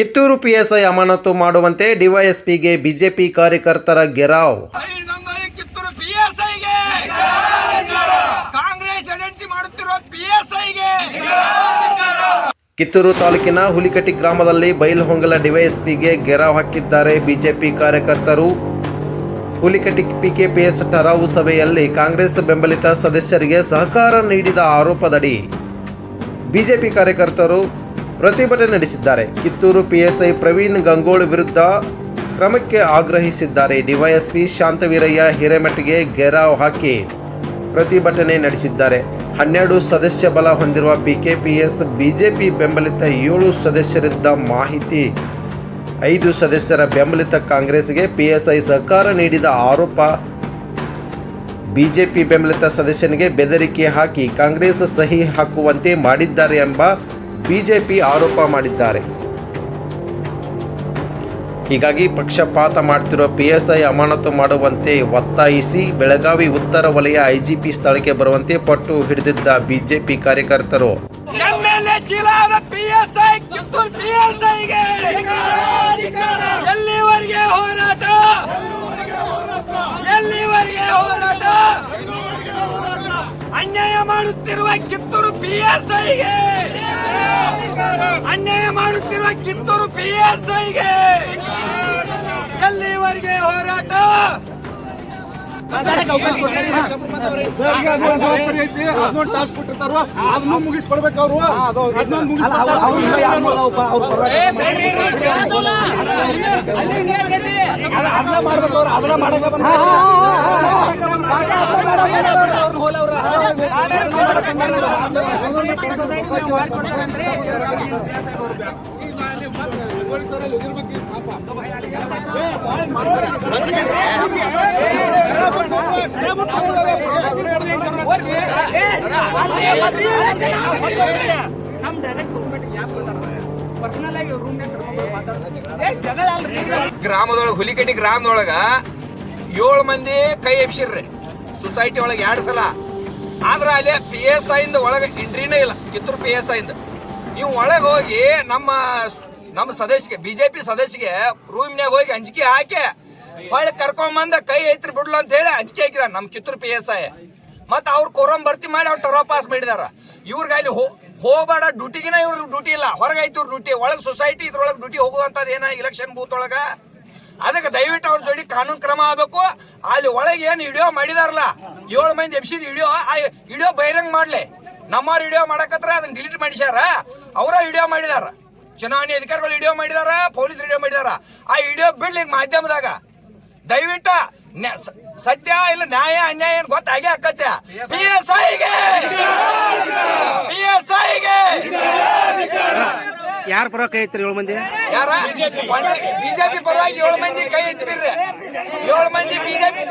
Kittur PSI ಅಮಾನತು ಮಾಡುವಂತೆ ಡಿವೈಎಸ್ಪಿಗೆ BJP ಕಾರ್ಯಕರ್ತರ ಗೆರಾವ್. ಕಿತ್ತೂರು ತಾಲೂಕಿನ ಹುಲಿಕಟ್ಟಿ ಗ್ರಾಮದಲ್ಲಿ ಬೈಲಹೊಂಗಲ ಡಿವೈಎಸ್ಪಿಗೆ ಗೆರಾವ್ ಹಾಕಿದ್ದಾರೆ ಬಿಜೆಪಿ ಕಾರ್ಯಕರ್ತರು. ಹುಲಿಕಟ್ಟಿ ಪಿಕೆಪಿಎಸ್ ಠರಾವು ಸಭೆಯಲ್ಲಿ ಕಾಂಗ್ರೆಸ್ ಬೆಂಬಲಿತ ಸದಸ್ಯರಿಗೆ ಸಹಕಾರ ನೀಡಿದ ಆರೋಪದಡಿ. ಬಿಜೆಪಿ ಕಾರ್ಯಕರ್ತರು ಪ್ರತಿಭಟನೆ ನಡೆಸಿದ್ದಾರೆ. ಕಿತ್ತೂರು ಪಿಎಸ್ಐ ಪ್ರವೀಣ್ ಗಂಗೋಳ್ ವಿರುದ್ಧ ಕ್ರಮಕ್ಕೆ ಆಗ್ರಹಿಸಿದ್ದಾರೆ. ಡಿವೈಎಸ್ಪಿ ಶಾಂತವೀರಯ್ಯ ಹಿರೇಮಠಗೆ ಗೆರಾವ್ ಹಾಕಿ ಪ್ರತಿಭಟನೆ ನಡೆಸಿದ್ದಾರೆ. ಹನ್ನೆರಡು ಸದಸ್ಯ ಬಲ ಹೊಂದಿರುವ ಪಿಕೆಪಿಎಸ್ ಬಿಜೆಪಿ ಬೆಂಬಲಿತ ಏಳು ಸದಸ್ಯರಿದ್ದ ಮಾಹಿತಿ ಐದು ಸದಸ್ಯರ ಬೆಂಬಲಿತ ಕಾಂಗ್ರೆಸ್ಗೆ ಪಿಎಸ್ಐ ಸಹಕಾರ ನೀಡಿದ ಆರೋಪ. ಬಿಜೆಪಿ ಬೆಂಬಲಿತ ಸದಸ್ಯನಿಗೆ ಬೆದರಿಕೆ ಹಾಕಿ ಕಾಂಗ್ರೆಸ್ ಸಹಿ ಹಾಕುವಂತೆ ಮಾಡಿದ್ದಾರೆ ಎಂಬ ಬಿಜೆಪಿ ಆರೋಪ ಮಾಡಿದ್ದಾರೆ. ಹೀಗಾಗಿ ಪಕ್ಷಪಾತ ಮಾಡ್ತಿರುವ ಪಿಎಸ್ಐ ಅಮಾನತು ಮಾಡುವಂತೆ ಒತ್ತಾಯಿಸಿ ಬೆಳಗಾವಿ ಉತ್ತರ ವಲಯ ಐಜಿಪಿ ಸ್ಥಳಕ್ಕೆ ಬರುವಂತೆ ಪಟ್ಟು ಹಿಡಿದಿದ್ದ ಬಿಜೆಪಿ ಕಾರ್ಯಕರ್ತರು. ಅನ್ಯಾಯ ಮಾಡುತ್ತಿರುವ ಕಿತ್ತೂರು ಪಿ ಎಸ್ ಐಗೆ. ಅನ್ಯಾಯ ಮಾಡುತ್ತಿರುವ ಕಿತ್ತೂರು ಪಿ ಎಸ್ ಐಗೆ ಎಲ್ಲಿವರೆಗೆ ಹೋರಾಟ ಐತಿ ಅದೊಂದು ಟಾಸ್ಕ್ ಅದನ್ನ ಅದನ್ನು ಮುಗಿಸ್ಕೊಡ್ಬೇಕು ಅವರು ಅದನ್ನೊಂದು ನಮ್ ಡೈರೆಕ್ಟ್ ಪರ್ಸನಲ್ ಆಗಿ ರೂಮ್ ಕರ್ಕೊಂಡು ಮಾತಾಡ್ತಾರೆ ಏ ಗ್ರಾಮದೊಳಗ ಹುಲಿಕಟ್ಟಿ ಗ್ರಾಮದೊಳಗ ಏಳು ಮಂದಿ ಕೈ ಎಬ್ಸಿರ್ರಿ. ಸೊಸೈಟಿ ಒಳಗೆ ಎರಡು ಸಲ. ಆದ್ರೆ ಅಲ್ಲಿ ಪಿ ಎಸ್ ಐಂದ ಒಳಗೆ ಎಂಟ್ರಿನೇ ಇಲ್ಲ. ಕಿತ್ತೂರು ಪಿ ಎಸ್ ಐಂದ ನೀವು ಒಳಗೆ ಹೋಗಿ ನಮ್ಮ ನಮ್ಮ ಸದಸ್ಯಗೆ ಬಿಜೆಪಿ ಸದಸ್ಯಗೆ ರೂಮ್ನ್ಯಾಗ ಹೋಗಿ ಅಂಜಿಕೆ ಹಾಕಿ, ಹೊಳ್ಳಿ ಕರ್ಕೊಂಬಂದ ಕೈ ಐತ್ರಿ ಬಿಡ್ಲು ಅಂತ ಹೇಳಿ ಅಂಜಿಕೆ ಹಾಕಿದಾರೆ ನಮ್ಮ ಕಿತ್ತೂರು ಪಿ ಎಸ್ ಐ ಮತ್ತು ಅವ್ರು ಕೊರಂ ಭರ್ತಿ ಮಾಡಿ ಅವ್ರು ಟರೋ ಪಾಸ್ ಮಾಡಿದಾರ. ಇವ್ರಿಗೆ ಅಲ್ಲಿ ಹೋ, ಹೋಗಬೇಡ ಡ್ಯೂಟಿಗಿನ ಇವ್ರ ಡ್ಯೂಟಿ ಇಲ್ಲ. ಹೊರಗೆ ಐತಿ ಇವ್ರ ಡ್ಯೂಟಿ ಒಳಗೆ ಸೊಸೈಟಿ ಇದ್ರೊಳಗೆ ಡ್ಯೂಟಿ ಹೋಗುವಂಥದ್ದು ಏನ ಇಲೆಕ್ಷನ್ ಬೂತ್ ಒಳಗ? ಅದಕ್ಕೆ ದಯವಿಟ್ಟು ಅವ್ರ ಜೋಡಿ ಕಾನೂನು ಕ್ರಮ ಆಗಬೇಕು. ಅಲ್ಲಿ ಒಳಗೆ ಏನು ವಿಡಿಯೋ ಮಾಡಿದಾರಲ್ಲ ಏಳು ಮಂದಿ ಎಬ್ಸಿದ ವಿಡಿಯೋ ಆ ವಿಡಿಯೋ ಬಹಿರಂಗ ಮಾಡ್ಲಿ. ನಮ್ಮವ್ರು ವಿಡಿಯೋ ಮಾಡಕತ್ರ ಅದನ್ನ ಡಿಲೀಟ್ ಮಾಡಿಸ್ಯಾರ. ಅವರ ವಿಡಿಯೋ ಮಾಡಿದಾರ. ಚುನಾವಣೆ ಅಧಿಕಾರಿಗಳು ವಿಡಿಯೋ ಮಾಡಿದಾರ ಪೊಲೀಸ್ ವಿಡಿಯೋ ಮಾಡಿದಾರ. ಆ ವಿಡಿಯೋ ಬಿಡ್ಲಿ ಮಾಧ್ಯಮದಾಗ. ದಯವಿಟ್ಟು ಸತ್ಯ ಇಲ್ಲ ನ್ಯಾಯ ಅನ್ಯಾಯ ಏನು ಗೊತ್ತಾಗೇ ಆಕತ್ತೆ ಪಿ ಎಸ್ ಐಗೆ ಪಿ ಎಸ್ ಐಗೆ ಯಾರ ಪರ ಕೈ ಐತ್ರಿ ಏಳು ಮಂದಿ? ಯಾರ? ಬಿಜೆಪಿ ಪರವಾಗಿ ಏಳು ಮಂದಿ ಕೈ ಐತ್ರಿ ಏಳು ಮಂದಿ ಬಿಜೆಪಿ